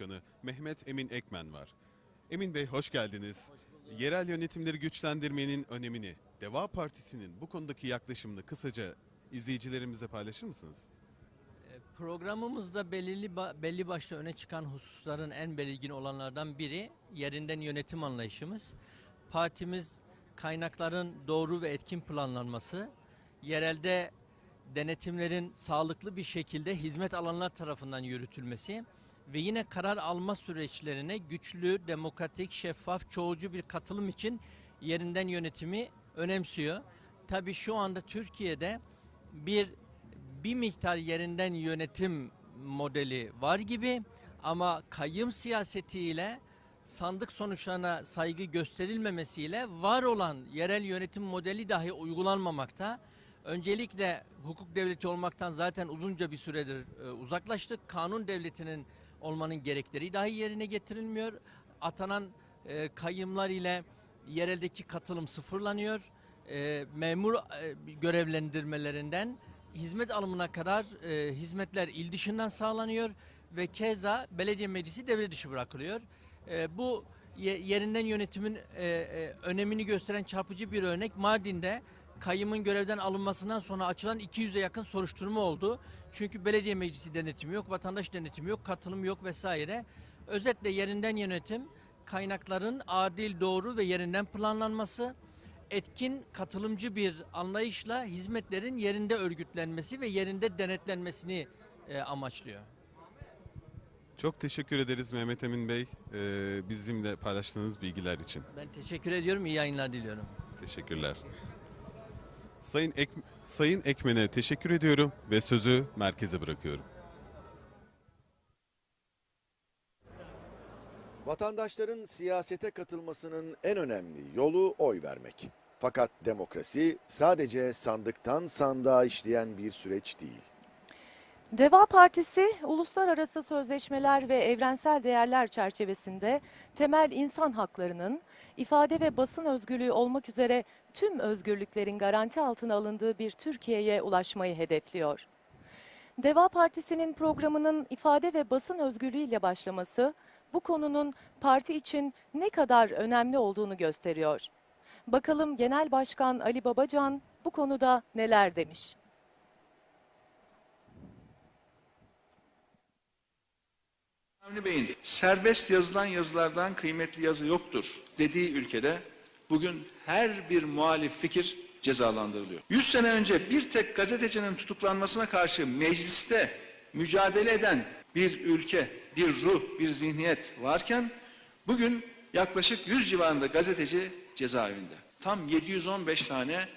Başkanı Mehmet Emin Ekmen var. Emin Bey hoş geldiniz. Yerel yönetimleri güçlendirmenin önemini, Deva Partisi'nin bu konudaki yaklaşımını kısaca izleyicilerimize paylaşır mısınız? Programımızda belirli belli başlı öne çıkan hususların en belirgin olanlardan biri yerinden yönetim anlayışımız. Partimiz kaynakların doğru ve etkin planlanması, yerelde denetimlerin sağlıklı bir şekilde hizmet alanlar tarafından yürütülmesi ve yine karar alma süreçlerine güçlü, demokratik, şeffaf, çoğulcu bir katılım için yerinden yönetimi önemsiyor. Tabii şu anda Türkiye'de bir bir miktar yerinden yönetim modeli var gibi ama kayyım siyasetiyle sandık sonuçlarına saygı gösterilmemesiyle var olan yerel yönetim modeli dahi uygulanmamakta. Öncelikle hukuk devleti olmaktan zaten uzunca bir süredir e, uzaklaştık. Kanun devletinin olmanın gerekleri dahi yerine getirilmiyor. Atanan e, kayyımlar ile yereldeki katılım sıfırlanıyor. E, memur e, görevlendirmelerinden hizmet alımına kadar e, hizmetler il dışından sağlanıyor ve keza belediye meclisi devre dışı bırakılıyor. E, bu ye- yerinden yönetimin e, e, önemini gösteren çarpıcı bir örnek Mardin'de kayyımın görevden alınmasından sonra açılan 200'e yakın soruşturma oldu. Çünkü belediye meclisi denetimi yok, vatandaş denetimi yok, katılım yok vesaire. Özetle yerinden yönetim kaynakların adil, doğru ve yerinden planlanması, etkin, katılımcı bir anlayışla hizmetlerin yerinde örgütlenmesi ve yerinde denetlenmesini e, amaçlıyor. Çok teşekkür ederiz Mehmet Emin Bey e, bizimle paylaştığınız bilgiler için. Ben teşekkür ediyorum, iyi yayınlar diliyorum. Teşekkürler. Sayın Ek, Sayın Ekmen'e teşekkür ediyorum ve sözü merkeze bırakıyorum. Vatandaşların siyasete katılmasının en önemli yolu oy vermek. Fakat demokrasi sadece sandıktan sandığa işleyen bir süreç değil. Deva Partisi, uluslararası sözleşmeler ve evrensel değerler çerçevesinde temel insan haklarının, ifade ve basın özgürlüğü olmak üzere tüm özgürlüklerin garanti altına alındığı bir Türkiye'ye ulaşmayı hedefliyor. Deva Partisi'nin programının ifade ve basın özgürlüğüyle başlaması, bu konunun parti için ne kadar önemli olduğunu gösteriyor. Bakalım Genel Başkan Ali Babacan bu konuda neler demiş? Avni Bey'in serbest yazılan yazılardan kıymetli yazı yoktur dediği ülkede bugün her bir muhalif fikir cezalandırılıyor. 100 sene önce bir tek gazetecinin tutuklanmasına karşı mecliste mücadele eden bir ülke, bir ruh, bir zihniyet varken bugün yaklaşık 100 civarında gazeteci cezaevinde. Tam 715 tane